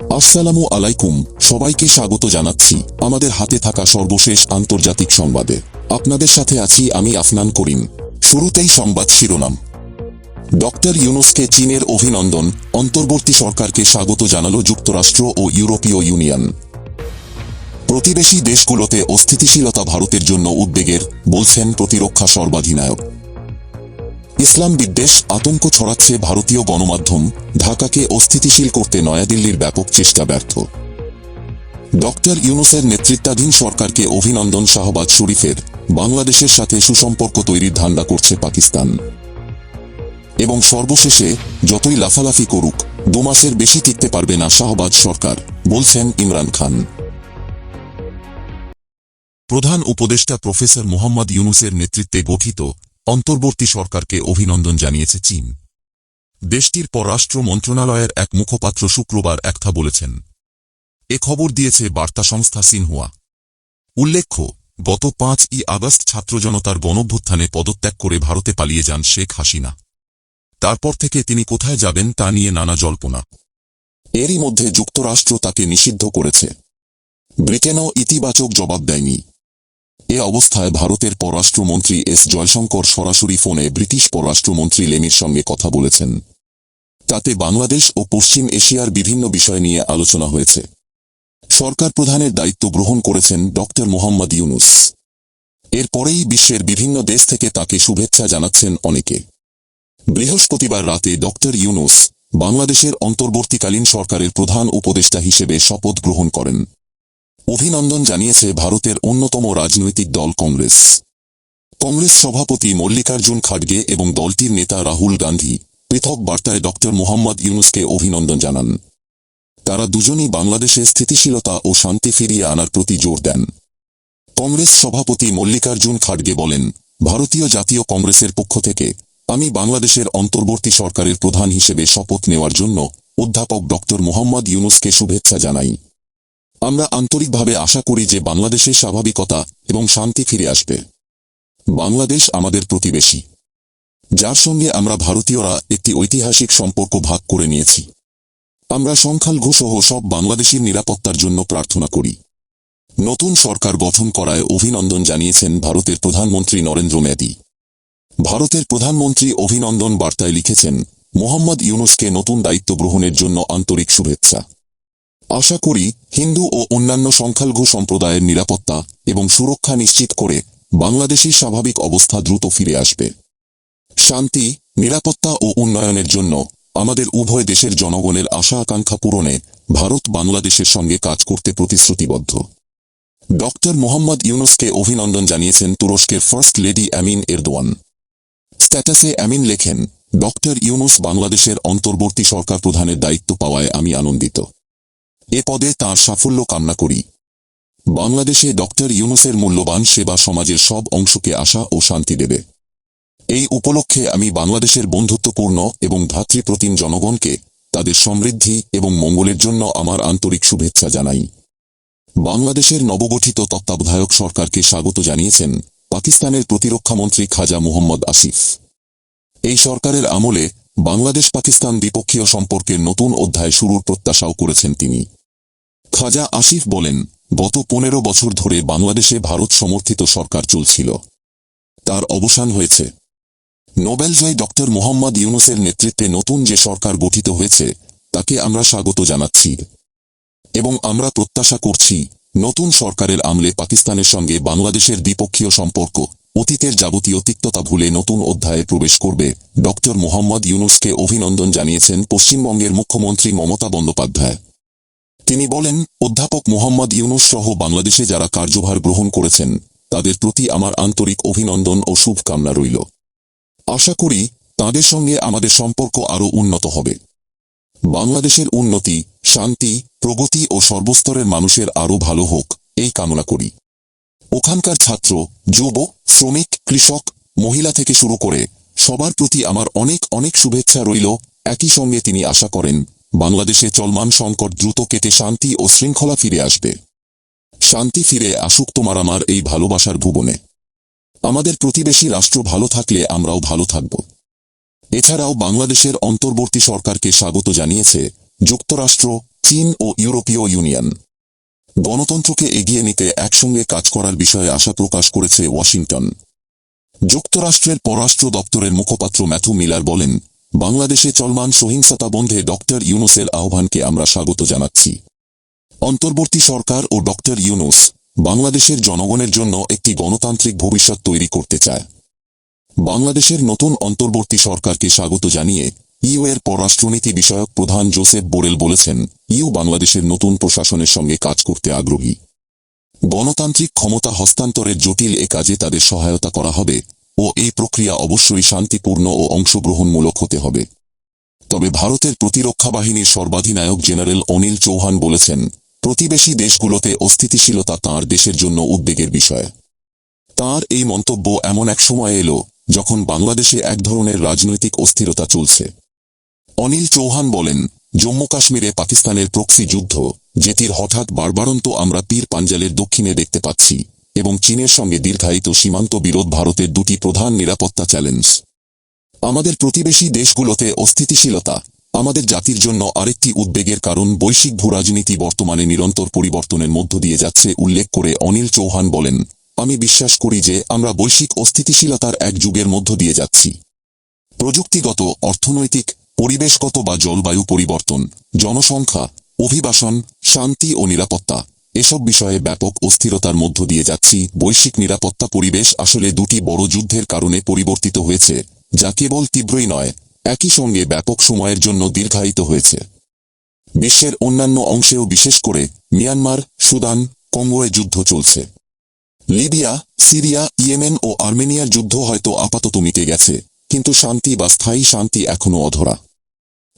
আসসালামু আলাইকুম, সবাইকে স্বাগত জানাচ্ছি আমাদের হাতে থাকা সর্বশেষ আন্তর্জাতিক সংবাদে। আপনাদের সাথে আছি আমি আফনান করিম। শুরুতেই সংবাদ শিরোনাম। ডক্টর ইউনুসকে চীনের অভিনন্দন, অন্তর্বর্তী সরকারকে স্বাগত জানাল যুক্তরাষ্ট্র ও ইউরোপীয় ইউনিয়ন। প্রতিবেশী দেশগুলোতে অস্থিতিশীলতা ভারতের জন্য উদ্বেগের, বলছেন প্রতিরক্ষা সর্বাধিনায়ক। ইসলাম বিদ্বেষ আতঙ্ক ছড়াচ্ছে ভারতীয় গণমাধ্যম ঢাকাকে অস্থিতিশীল করতে নয়াদিল্লির ব্যাপক চেষ্টা ব্যর্থ। ডক্টর ইউনুসের নেতৃত্বাধীন সরকারকে অভিনন্দন শাহবাজ শরীফের বাংলাদেশের সাথে সুসম্পর্ক তৈরির ধান্দা করছে পাকিস্তান। এবং সর্বশেষে যতই লাফালাফি করুক দু মাসের বেশি টিকতে পারবে না শাহবাজ সরকার, বলছেন ইমরান খান। প্রধান উপদেষ্টা প্রফেসর মোহাম্মদ ইউনুসের নেতৃত্বে গঠিত অন্তর্বর্তী সরকারকে অভিনন্দন জানিয়েছে চীন। দেশটির পররাষ্ট্র মন্ত্রণালয়ের এক মুখপাত্র শুক্রবার একথা বলেছেন। এ খবর দিয়েছে বার্তা সংস্থা সিনহুয়া। উল্লেখ্য, গত পাঁচ ই আগস্ট ছাত্র জনতার গণভ্যুত্থানে পদত্যাগ করে ভারতে পালিয়ে যান শেখ হাসিনা। তারপর থেকে তিনি কোথায় যাবেন তা নিয়ে নানা জল্পনা। এরই মধ্যে যুক্তরাষ্ট্র তাকে নিষিদ্ধ করেছে। ব্রিটেনও ইতিবাচক জবাব দেয়নি। এ অবস্থায় ভারতের পররাষ্ট্রমন্ত্রী এস জয়শঙ্কর সরাসরি ফোনে ব্রিটিশ পররাষ্ট্রমন্ত্রী লেমির সঙ্গে কথা বলেছেন। তাতে বাংলাদেশ ও পশ্চিম এশিয়ার বিভিন্ন বিষয় নিয়ে আলোচনা হয়েছে। সরকার প্রধানের দায়িত্ব গ্রহণ করেছেন ডক্টর মোহাম্মদ ইউনুস। এরপরেই বিশ্বের বিভিন্ন দেশ থেকে তাকে শুভেচ্ছা জানাচ্ছেন অনেকে। বৃহস্পতিবার রাতে ডক্টর ইউনুস বাংলাদেশের অন্তর্বর্তীকালীন সরকারের প্রধান উপদেষ্টা হিসেবে শপথ গ্রহণ করেন। অভিনন্দন জানিয়েছে ভারতের অন্যতম রাজনৈতিক দল কংগ্রেস। কংগ্রেস সভাপতি মল্লিকার্জুন খাড়গে এবং দলটির নেতা রাহুল গান্ধী পৃথক বার্তায় ডক্টর মোহাম্মদ ইউনুসকে অভিনন্দন জানান। তারা দুজনই বাংলাদেশে স্থিতিশীলতা ও শান্তি ফিরিয়ে আনার প্রতি জোর দেন। কংগ্রেস সভাপতি মল্লিকার্জুন খাড়গে বলেন, ভারতীয় জাতীয় কংগ্রেসের পক্ষ থেকে আমি বাংলাদেশের অন্তর্বর্তী সরকারের প্রধান হিসেবে শপথ নেওয়ার জন্য অধ্যাপক ডক্টর মোহাম্মদ ইউনুসকে শুভেচ্ছা জানাই। আমরা আন্তরিকভাবে আশা করি যে বাংলাদেশে স্বাভাবিকতা এবং শান্তি ফিরে আসবে। বাংলাদেশ আমাদের প্রতিবেশী। যার সঙ্গে আমরা ভারতীয়রা একটি ঐতিহাসিক সম্পর্ক ভাগ করে নিয়েছি। আমরা সংখ্যালঘু সহ সব বাংলাদেশির নিরাপত্তার জন্য প্রার্থনা করি। নতুন সরকার গঠন করায় অভিনন্দন জানিয়েছেন ভারতের প্রধানমন্ত্রী নরেন্দ্র মোদী। ভারতের প্রধানমন্ত্রী অভিনন্দন বার্তায় লিখেছেন, মোহাম্মদ ইউনুসকে নতুন দায়িত্ব গ্রহণের জন্য আন্তরিক শুভেচ্ছা। আশা করি হিন্দু ও অন্যান্য সংখ্যালঘু সম্প্রদায়ের নিরাপত্তা এবং সুরক্ষা নিশ্চিত করে বাংলাদেশের স্বাভাবিক অবস্থা দ্রুত ফিরে আসবে। শান্তি, নিরাপত্তা ও উন্নয়নের জন্য আমাদের উভয় দেশের জনগণের আশা আকাঙ্ক্ষা পূরণে ভারত বাংলাদেশের সঙ্গে কাজ করতে প্রতিশ্রুতিবদ্ধ। ডক্টর মোহাম্মদ ইউনুসকে অভিনন্দন জানিয়েছেন তুরস্কের ফার্স্ট লেডি অ্যামিন এরদোয়ান। স্ট্যাটাসে অ্যামিন লেখেন ডক্টর ইউনুস বাংলাদেশের অন্তর্বর্তী সরকার প্রধানের দায়িত্ব পাওয়ায় আমি আনন্দিত। এ পদে তাঁর সাফল্য কামনা করি। বাংলাদেশে ডক্টর ইউনুসের মূল্যবান সেবা সমাজের সব অংশকে আশা ও শান্তি দেবে। এই উপলক্ষে আমি বাংলাদেশের বন্ধুত্বপূর্ণ এবং ভ্রাতৃপ্রতিম জনগণকে তাদের সমৃদ্ধি এবং মঙ্গলের জন্য আমার আন্তরিক শুভেচ্ছা জানাই। বাংলাদেশের নবগঠিত তত্ত্বাবধায়ক সরকারকে স্বাগত জানিয়েছেন পাকিস্তানের প্রতিরক্ষামন্ত্রী খাজা মুহম্মদ আসিফ। এই সরকারের আমলে বাংলাদেশ পাকিস্তান দ্বিপক্ষীয় সম্পর্কের নতুন অধ্যায় শুরুর প্রত্যাশাও করেছেন তিনি। খাজা আসিফ বলেন, গত পনেরো বছর ধরে বাংলাদেশে ভারত সমর্থিত সরকার চলছিল। তার অবসান হয়েছে। নোবেলজয়ী ডক্টর মোহাম্মদ ইউনুসের নেতৃত্বে নতুন যে সরকার গঠিত হয়েছে, তাকে আমরা স্বাগত জানাচ্ছি। এবং আমরা প্রত্যাশা করছি, নতুন সরকারের আমলে পাকিস্তানের সঙ্গে বাংলাদেশের দ্বিপক্ষীয় সম্পর্ক, অতীতের যাবতীয় তিক্ততা ভুলে নতুন অধ্যায়ে প্রবেশ করবে, ডক্টর মোহাম্মদ ইউনুসকে অভিনন্দন জানিয়েছেন পশ্চিমবঙ্গের মুখ্যমন্ত্রী মমতা বন্দ্যোপাধ্যায়। তিনি বলেন, অধ্যাপক মোহাম্মদ ইউনুস সহ বাংলাদেশে যারা কার্যভার গ্রহণ করেছেন, তাদের প্রতি আমার আন্তরিক অভিনন্দন ও শুভকামনা রইল। আশা করি তাদের সঙ্গে আমাদের সম্পর্ক আরও উন্নত হবে। বাংলাদেশের উন্নতি, শান্তি, প্রগতি ও সর্বস্তরের মানুষের আরও ভালো হোক, এই কামনা করি। ওখানকার ছাত্র, যুব, শ্রমিক, কৃষক, মহিলা থেকে শুরু করে সবার প্রতি আমার অনেক অনেক শুভেচ্ছা রইল। একই সঙ্গে তিনি আশা করেন বাংলাদেশে চলমান সংকট দ্রুত কেটে শান্তি ও শৃঙ্খলা ফিরে আসবে। শান্তি ফিরে আসুক তোমার আমার এই ভালোবাসার ভুবনে। আমাদের প্রতিবেশী রাষ্ট্র ভালো থাকলে আমরাও ভালো থাকব। এছাড়াও বাংলাদেশের অন্তর্বর্তী সরকারকে স্বাগত জানিয়েছে যুক্তরাষ্ট্র, চীন ও ইউরোপীয় ইউনিয়ন। গণতন্ত্রকে এগিয়ে নিতে একসঙ্গে কাজ করার বিষয়ে আশা প্রকাশ করেছে ওয়াশিংটন। যুক্তরাষ্ট্রের পররাষ্ট্র দপ্তরের মুখপাত্র ম্যাথু মিলার বলেন বাংলাদেশে চলমান সহিংসতা বন্ধে ডক্টর ইউনুসের আহ্বানকে আমরা স্বাগত জানাচ্ছি। অন্তর্বর্তী সরকার ও ডক্টর ইউনুস বাংলাদেশের জনগণের জন্য একটি গণতান্ত্রিক ভবিষ্যৎ তৈরি করতে চায়। বাংলাদেশের নতুন অন্তর্বর্তী সরকারকে স্বাগত জানিয়ে ইউ এর পররাষ্ট্রনীতি বিষয়ক প্রধান জোসেফ বোরেল বলেছেন, ইউ বাংলাদেশের নতুন প্রশাসনের সঙ্গে কাজ করতে আগ্রহী। গণতান্ত্রিক ক্ষমতা হস্তান্তরের জটিল এ কাজে তাদের সহায়তা করা হবে ও এই প্রক্রিয়া অবশ্যই শান্তিপূর্ণ ও অংশগ্রহণমূলক হতে হবে। তবে ভারতের প্রতিরক্ষা বাহিনীর সর্বাধিনায়ক জেনারেল অনিল চৌহান বলেছেন, প্রতিবেশী দেশগুলোতে অস্থিতিশীলতা তাঁর দেশের জন্য উদ্বেগের বিষয়। তার এই মন্তব্য এমন এক সময় এলো যখন বাংলাদেশে এক ধরনের রাজনৈতিক অস্থিরতা চলছে। অনিল চৌহান বলেন, জম্মু কাশ্মীরে পাকিস্তানের প্রক্সি যুদ্ধ, যেটির হঠাৎ বারবারন্ত আমরা পীর পাঞ্জালের দক্ষিণে দেখতে পাচ্ছি। এবং চীনের সঙ্গে দীর্ঘায়িত সীমান্ত বিরোধ ভারতের দুটি প্রধান নিরাপত্তা চ্যালেঞ্জ। আমাদের প্রতিবেশী দেশগুলোতে অস্থিতিশীলতা, আমাদের জাতির জন্য আরেকটি উদ্বেগের কারণ বৈশ্বিক ভূরাজনীতি বর্তমানে নিরন্তর পরিবর্তনের মধ্য দিয়ে যাচ্ছে, উল্লেখ করে অনিল চৌহান বলেন। আমি বিশ্বাস করি যে আমরা বৈশ্বিক অস্থিতিশীলতার এক যুগের মধ্য দিয়ে যাচ্ছি। প্রযুক্তিগত, অর্থনৈতিক, পরিবেশগত বা জলবায়ু পরিবর্তন, জনসংখ্যা, অভিবাসন, শান্তি ও নিরাপত্তা এসব বিষয়ে ব্যাপক অস্থিরতার মধ্য দিয়ে যাচ্ছি। বৈশ্বিক নিরাপত্তা পরিবেশ আসলে দুটি বড় যুদ্ধের কারণে পরিবর্তিত হয়েছে, যা কেবল তীব্রই নয়, একই সঙ্গে ব্যাপক সময়ের জন্য দীর্ঘায়িত হয়েছে। বিশ্বের অন্যান্য অংশেও বিশেষ করে মিয়ানমার, সুদান, কঙ্গোয়ে যুদ্ধ চলছে। লিবিয়া, সিরিয়া, ইয়েমেন ও আর্মেনিয়ার যুদ্ধ হয়তো আপাতত মিটে গেছে, কিন্তু শান্তি বা স্থায়ী শান্তি এখনও অধরা।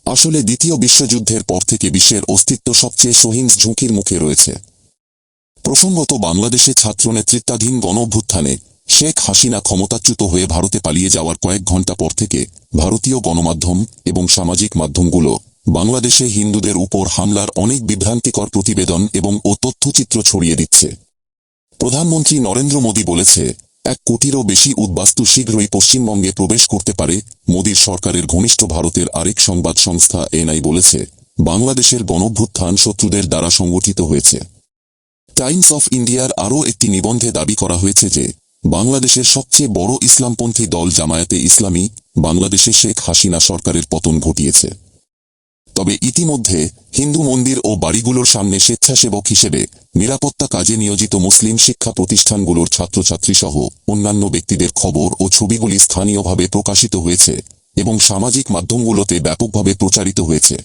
আসলে দ্বিতীয় বিশ্বযুদ্ধের পর থেকে বিশ্বের অস্তিত্ব সবচেয়ে সহিংস ঝুঁকির মুখে রয়েছে। প্রসঙ্গত বাংলাদেশে ছাত্র নেতৃত্বাধীন গণঅভ্যুত্থানে শেখ হাসিনা ক্ষমতাচ্যুত হয়ে ভারতে পালিয়ে যাওয়ার কয়েক ঘণ্টা পর থেকে ভারতীয় গণমাধ্যম এবং সামাজিক মাধ্যমগুলো বাংলাদেশে হিন্দুদের উপর হামলার অনেক বিভ্রান্তিকর প্রতিবেদন এবং ও তথ্যচিত্র ছড়িয়ে দিচ্ছে। প্রধানমন্ত্রী নরেন্দ্র মোদী বলেছে, এক কোটিরও বেশি উদ্বাস্তু শীঘ্রই পশ্চিমবঙ্গে প্রবেশ করতে পারে, মোদীর সরকারের ঘনিষ্ঠ ভারতের আরেক সংবাদ সংস্থা এনআই বলেছে, বাংলাদেশের গণভ্যুত্থান শত্রুদের দ্বারা সংগঠিত হয়েছে। টাইমস অফ ইন্ডিয়ার আরও একটি নিবন্ধে দাবি করা হয়েছে যে, বাংলাদেশের সবচেয়ে বড় ইসলামপন্থী দল জামায়াতে ইসলামী, বাংলাদেশে শেখ হাসিনা সরকারের পতন ঘটিয়েছে। তবে ইতিমধ্যে হিন্দু মন্দির ও বাড়িগুলোর সামনে স্বেচ্ছাসেবক হিসেবে নিরাপত্তা কাজে নিয়োজিত মুসলিম শিক্ষা প্রতিষ্ঠানগুলোর ছাত্রছাত্রী সহ অন্যান্য ব্যক্তিদের খবর ও ছবিগুলি স্থানীয়ভাবে প্রকাশিত হয়েছে এবং সামাজিক মাধ্যমগুলোতে ব্যাপকভাবে প্রচারিত হয়েছে।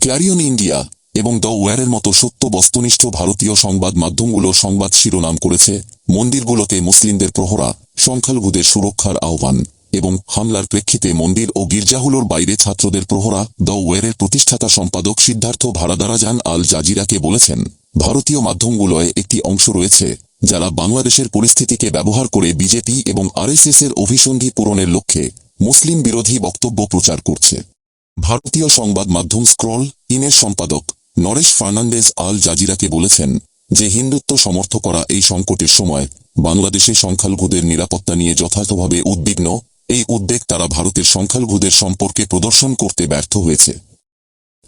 ক্ল্যারিয়ন ইন্ডিয়া এবং দ্য ওয়ারের মতো সত্য বস্তুনিষ্ঠ ভারতীয় সংবাদ মাধ্যমগুলো সংবাদ শিরোনাম করেছে, মন্দিরগুলোতে মুসলিমদের প্রহরা, সংখ্যালঘুদের সুরক্ষার আহ্বান এবং হামলার প্রেক্ষিতে মন্দির ও গির্জাগুলোর বাইরে ছাত্রদের প্রহরা, দ্য ওয়ারের প্রতিষ্ঠাতা সম্পাদক সিদ্ধার্থ ভারাদারাজান আল জাজিরাকে বলেছেন, ভারতীয় মাধ্যমগুলোয় একটি অংশ রয়েছে যারা বাংলাদেশের পরিস্থিতিকে ব্যবহার করে বিজেপি এবং আরএসএস এর অভিসন্ধি পূরণের লক্ষ্যে মুসলিম বিরোধী বক্তব্য প্রচার করছে। ভারতীয় সংবাদ মাধ্যম স্ক্রল, ইনের সম্পাদক নরেশ ফার্নান্ডেজ আল জাজিরাকে বলেছেন যে হিন্দুত্ব সমর্থ করা এই সংকটের সময় বাংলাদেশে সংখ্যালঘুদের নিরাপত্তা নিয়ে যথার্থভাবে উদ্বিগ্ন। এই উদ্বেগ তারা ভারতের সংখ্যালঘুদের সম্পর্কে প্রদর্শন করতে ব্যর্থ হয়েছে।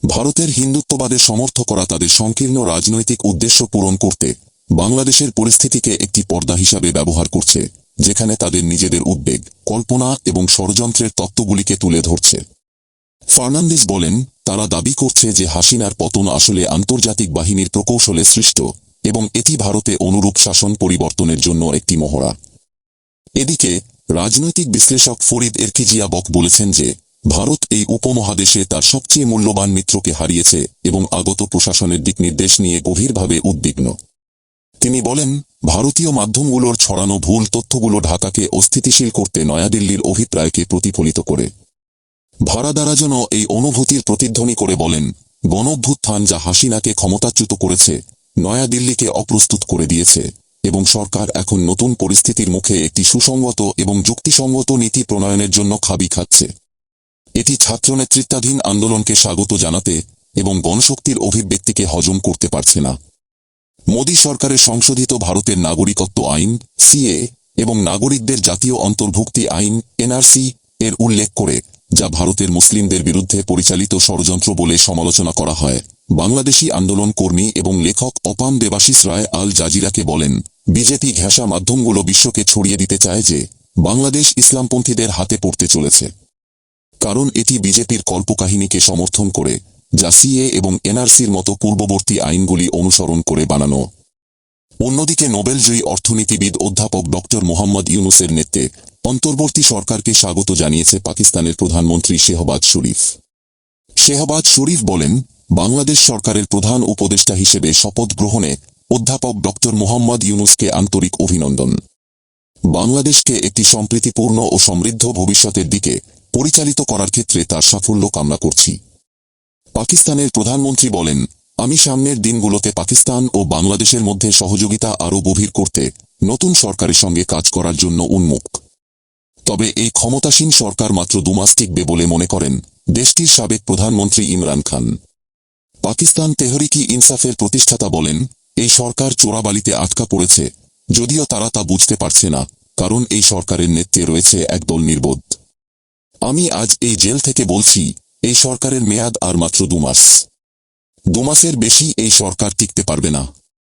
ভারতের হিন্দুত্ববাদের সমর্থ করা তাদের সংকীর্ণ রাজনৈতিক উদ্দেশ্য পূরণ করতে বাংলাদেশের পরিস্থিতিকে একটি পর্দা হিসাবে ব্যবহার করছে, যেখানে তাদের নিজেদের উদ্বেগ, কল্পনা এবং ষড়যন্ত্রের তত্ত্বগুলিকে তুলে ধরছে। ফার্নান্ডিস বলেন তারা দাবি করছে যে হাসিনার পতন আসলে আন্তর্জাতিক বাহিনীর প্রকৌশলে সৃষ্ট এবং এটি ভারতে অনুরূপ শাসন পরিবর্তনের জন্য একটি মহড়া। এদিকে, রাজনৈতিক বিশ্লেষক ফরিদ এরকিজিয়া বক বলেছেন যে, ভারত এই উপমহাদেশে তার সবচেয়ে মূল্যবান মিত্রকে হারিয়েছে এবং আগত প্রশাসনের দিক নির্দেশ নিয়ে গভীরভাবে উদ্বিগ্ন। তিনি বলেন, ভারতীয় মাধ্যমগুলোর ছড়ানো ভুল তথ্যগুলো ঢাকাকে অস্থিতিশীল করতে নয়াদিল্লির অভিপ্রায়কে প্রতিফলিত করে। ভাড়াদারাজন এই অনুভূতির প্রতিধ্বনি করে বলেন, গণভ্যুত্থান যা হাসিনাকে ক্ষমতাচ্যুত করেছে, নয়াদিল্লিকে অপ্রস্তুত করে দিয়েছে এবং সরকার এখন নতুন পরিস্থিতির মুখে একটি সুসংগত এবং যুক্তিসঙ্গত নীতি প্রণয়নের জন্য খাবি খাচ্ছে। এটি ছাত্র নেতৃত্বাধীন আন্দোলনকে স্বাগত জানাতে এবং গণশক্তির অভিব্যক্তিকে হজম করতে পারছে না। মোদী সরকারের সংশোধিত ভারতের নাগরিকত্ব আইন, সিএ, এবং নাগরিকদের জাতীয় অন্তর্ভুক্তি আইন, এনআরসি, এর উল্লেখ করে যা ভারতের মুসলিমদের বিরুদ্ধে পরিচালিত ষড়যন্ত্র বলে সমালোচনা করা হয়। বাংলাদেশি আন্দোলন কর্মী এবং লেখক অপাম দেবাশিস রায় আল জাজিরাকে বলেন, বিজেপি ঘেঁষা মাধ্যমগুলো বিশ্বকে ছড়িয়ে দিতে চায় যে বাংলাদেশ ইসলামপন্থীদের হাতে পড়তে চলেছে। কারণ এটি বিজেপির কল্পকাহিনীকে সমর্থন করে, যা সিএ এবং এনআরসির মতো পূর্ববর্তী আইনগুলি অনুসরণ করে বানানো। অন্যদিকে নোবেলজয়ী অর্থনীতিবিদ অধ্যাপক ড মোহাম্মদ ইউনুসের নেতৃত্বে অন্তর্বর্তী সরকারকে স্বাগত জানিয়েছে পাকিস্তানের প্রধানমন্ত্রী শেহবাজ শরীফ। শেহবাজ শরীফ বলেন, বাংলাদেশ সরকারের প্রধান উপদেষ্টা হিসেবে শপথ গ্রহণে অধ্যাপক ড মোহাম্মদ ইউনুসকে আন্তরিক অভিনন্দন। বাংলাদেশকে একটি সম্প্রীতিপূর্ণ ও সমৃদ্ধ ভবিষ্যতের দিকে পরিচালিত করার ক্ষেত্রে তার সাফল্য কামনা করছি। পাকিস্তানের প্রধানমন্ত্রী বলেন, আমি সামনের দিনগুলোতে পাকিস্তান ও বাংলাদেশের মধ্যে সহযোগিতা আরও গভীর করতে নতুন সরকারের সঙ্গে কাজ করার জন্য উন্মুখ তবে এই ক্ষমতাসীন সরকার মাত্র দুমাস টিকবে বলে মনে করেন দেশটির সাবেক প্রধানমন্ত্রী ইমরান খান। পাকিস্তান তেহরিকি ইনসাফের প্রতিষ্ঠাতা বলেন, এই সরকার চোরাবালিতে আটকা পড়েছে, যদিও তারা তা বুঝতে পারছে না, কারণ এই সরকারের নেতৃত্বে রয়েছে একদল নির্বোধ। আমি আজ এই জেল থেকে বলছি, এই সরকারের মেয়াদ আর মাত্র দুমাস দুমাসের বেশি এই সরকার টিকতে পারবে না।